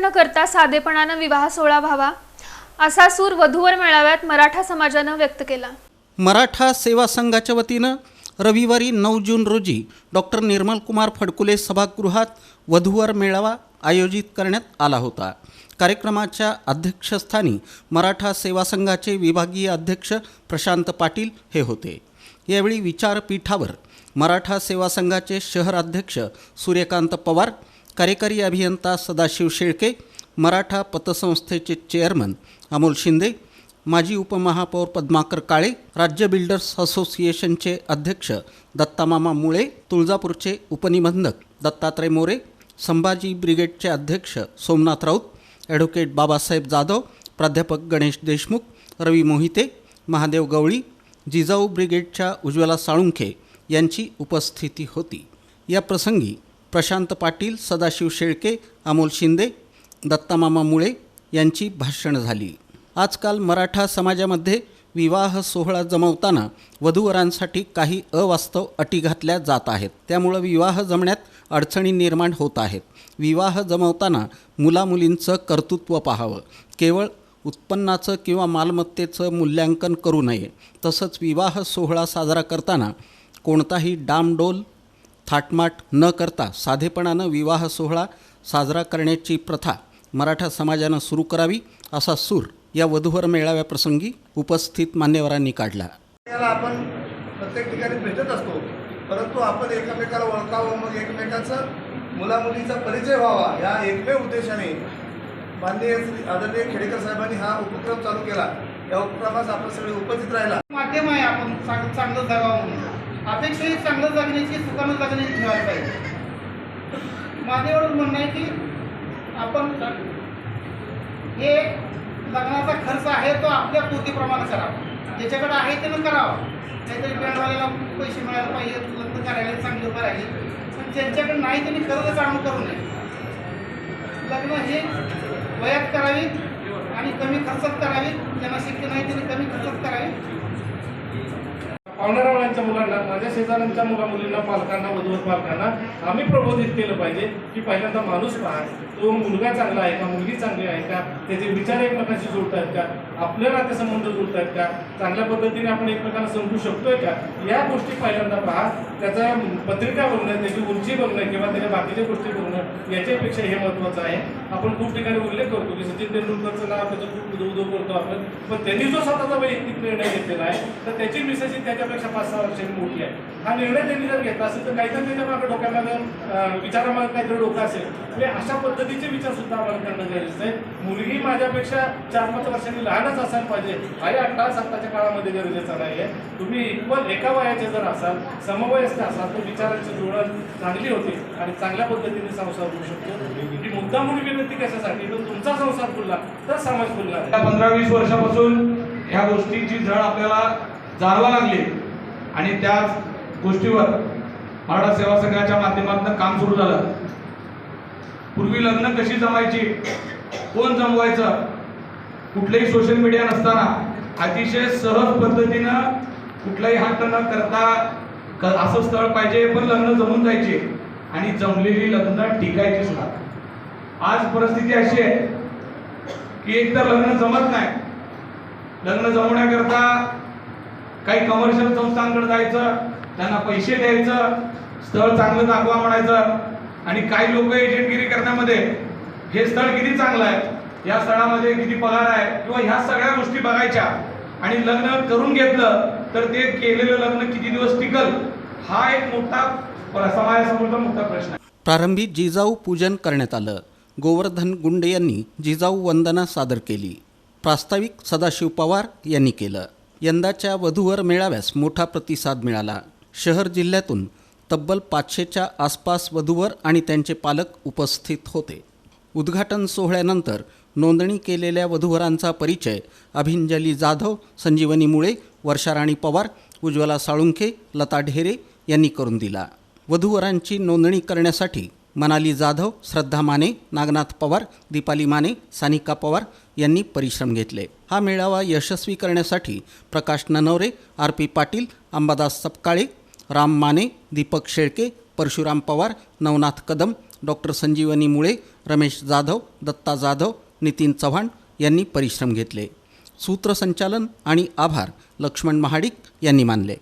न करता साधेपणानं विवाह सोहळा व्हावा असा सूर वधूवर मेळाव्यात मराठा समाजानं व्यक्त केला. मराठा सेवा संघाच्या वतीनं रविवारी नऊ जून रोजी डॉक्टर निर्मलकुमार फडकुले सभागृहात वधूवर मेळावा आयोजित करण्यात आला होता. कार्यक्रमाच्या अध्यक्षस्थानी मराठा सेवा संघाचे विभागीय अध्यक्ष प्रशांत पाटील हे होते. यावेळी विचारपीठावर मराठा सेवा संघाचे शहर अध्यक्ष सूर्यकांत पवार कार्यकारी अभियंता सदाशिव शेळके मराठा पतसंस्थेचे चेअरमन अमोल शिंदे माजी उपमहापौर पद्माकर काळे राज्य बिल्डर्स असोसिएशनचे अध्यक्ष दत्तामामा मुळे तुळजापूरचे उपनिबंधक दत्तात्रय मोरे संभाजी ब्रिगेडचे अध्यक्ष सोमनाथ राऊत ॲडव्होकेट बाबासाहेब जाधव प्राध्यापक गणेश देशमुख रवी मोहिते महादेव गवळी जिजाऊ ब्रिगेडच्या उज्ज्वला साळुंखे यांची उपस्थिती होती. या प्रसंगी प्रशांत पाटील सदाशिव शेळके अमोल शिंदे दत्तामामा मुळे यांची भाषणं झाली. आजकाल मराठा समाजामध्ये विवाह सोहळा जमवताना वधूवरांसाठी काही अवास्तव अटी घातल्या जात आहेत. त्यामुळं विवाह जमण्यात अडचणी निर्माण होत आहेत. विवाह जमवताना मुलामुलींचं कर्तृत्व पाहावं. केवळ उत्पन्नाचं किंवा मालमत्तेचं मूल्यांकन करू नये. तसंच विवाह सोहळा साजरा करताना कोणताही डामडोल थाटमाट न करता साधेपणानं विवाह सोहळा साजरा करण्याची प्रथा मराठा समाजानं सुरू करावी असा सूर या वधूवर मेळाव्याप्रसंगी उपस्थित मान्यवरांनी काढला. आपण प्रत्येक ठिकाणी भेटत असतो परंतु आपण एकमेकाला ओळखावं मग एकमेकाचं मुलामुलीचा परिचय व्हावा या एकमेव उद्देशाने माननीय श्री आदरणीय खेडेकर साहेबांनी हा उपक्रम चालू केला. या उपक्रमास आपण सगळे उपस्थित राहिला. माध्यम आहे आपण चांग चांगलं जगावं म्हणून. अपेक्षा ही चांगलं जगण्याची सुखानं जगण्याची ठेवायला पाहिजे. माझं एवढंच म्हणणं आहे की आपण हे लग्नाचा खर्च आहे तो आपल्या पोतीप्रमाणे करावा ज्याच्याकडे आहे त्यानं करावा. काहीतरी बँडवाल्याला पैसे मिळायला पाहिजे लग्न करायला चांगलं राहील. पण ज्यांच्याकडे नाही त्यांनी कर्ज काढून करू नये लग्न हे वयात करावी आणि कमी खर्चात करावी. ज्यांना शक्य नाही त्यांनी कमी खर्चात करावी. शेजाऱ्यांच्या मुलांना माझ्या शेजाऱ्यांच्या मुला मुलींना पालकांना वधूवर पालकांना आम्ही प्रबोधित केलं पाहिजे की पहिल्यांदा माणूस पहा. तो मुलगा चांगला आहे का? मुलगी चांगली आहे का? त्याचे विचार एकमेकांशी जोडत आहेत का? आपले नातेसंबंध जोडत आहेत का? चांगल्या पद्धतीने आपण एकमेकांना समजू शकतोय का? या गोष्टी पहिल्यांदा पहा. त्याचा पत्रिका बघणं त्याची उंची बघणं किंवा त्याच्या बाकीच्या गोष्टी बघणं याच्यापेक्षा हे महत्त्वाचं आहे. आपण खूप ठिकाणी उल्लेख करतो की सचिन तेंडुलकरचं नाव त्याचं खूप उदो उदो करतो आपण. पण त्यांनी जो स्वतःचा वैयक्तिक निर्णय घेतलेला आहे तर त्याची मिसेस त्याच्यापेक्षा पाच सहा वर्षांनी मोठी आहे. हा निर्णय त्यांनी जर घेतला असेल तर काहीतरी त्याच्यामागे डोक्यामध्ये अं, विचारामागे काहीतरी डोकं असेल म्हणजे अशा पद्धतीचे विचार सुद्धा आम्हाला करणं गरजेचं आहे. मुलगी माझ्यापेक्षा चार पाच वर्षांनी लहानच असायला पाहिजे हा या अठरा सत्ताच्या काळामध्ये गरजेचा नाही आहे तुम्ही इक्वल एका वयाचे जर असाल समवयस्थ असाल तर विचारांची जुळण चांगली होते आणि चांगल्या पद्धतीने संसार होऊ शकतो. ही मुद्दा म्हणून विनंती कशासाठी? तर तुमचा संसार फुलला तर समाज फुलला पंधरा वीस वर्षापासून ह्या गोष्टीची झळ आपल्याला जाणवा लागली. आणि त्याच गोष्टीवर मराठा सेवा संघाच्या माध्यमातून काम सुरू झालं. पूर्वी लग्न कशी जमायची कोण जमवायचं कुठलंही सोशल मीडिया नसताना अतिशय सहज पद्धतीनं कुठलाही हात न करता क- असं स्थळ पाहिजे पण लग्न जमून जायचे आणि जमलेली लग्न टिकायची सुद्धा. आज परिस्थिती अशी आहे की एकतर लग्न जमत नाही. लग्न जमवण्याकरता काही कमर्शियल संस्थांकडे जायचं त्यांना पैसे द्यायचं स्थळ चांगलं दाखवा म्हणायचं. आणि काही लोक एजंटगिरी करण्यामध्ये हे स्थळ किती चांगलं आहे? या स्थळामध्ये किती पगार आहे? किंवा ह्या सगळ्या गोष्टी बघायच्या आणि लग्न करून घेतलं तर ते केलेलं लग्न किती दिवस टिकल? हा एक मोठा समाजासमोरचा मोठा प्रश्न आहे. प्रारंभी जिजाऊ पूजन करण्यात आलं. गोवर्धन गुंडे यांनी जिजाऊ वंदना सादर केली. प्रास्ताविक सदाशिव पवार यांनी केलं. यंदाच्या वधूवर मेळाव्यास मोठा प्रतिसाद मिळाला. शहर जिल्ह्यातून तब्बल पाचशेच्या आसपास वधूवर आणि त्यांचे पालक उपस्थित होते. उद्घाटन सोहळ्यानंतर नोंदणी केलेल्या वधूवरांचा परिचय अभिंजली जाधव संजीवनी मुळे वर्षाराणी पवार उज्ज्वला साळुंखे लता ढेरे यांनी करून दिला. वधूवरांची नोंदणी करण्यासाठी मनाली जाधव श्रद्धा माने नागनाथ पवार दीपाली माने सानिका पवार यांनी परिश्रम घेतले. हा मेळावा यशस्वी करण्यासाठी Prakash Nanaware R P Patil Ambadas Sapkale Ram Mane Deepak Shelke Parshuram Pawar Navnath Kadam doctor Sanjivani Mule Ramesh Jadhav Datta Jadhav Nitin Chavan यांनी परिश्रम घेतले. सूत्रसंचालन आणि आभार लक्ष्मण महाडिक यांनी मानले.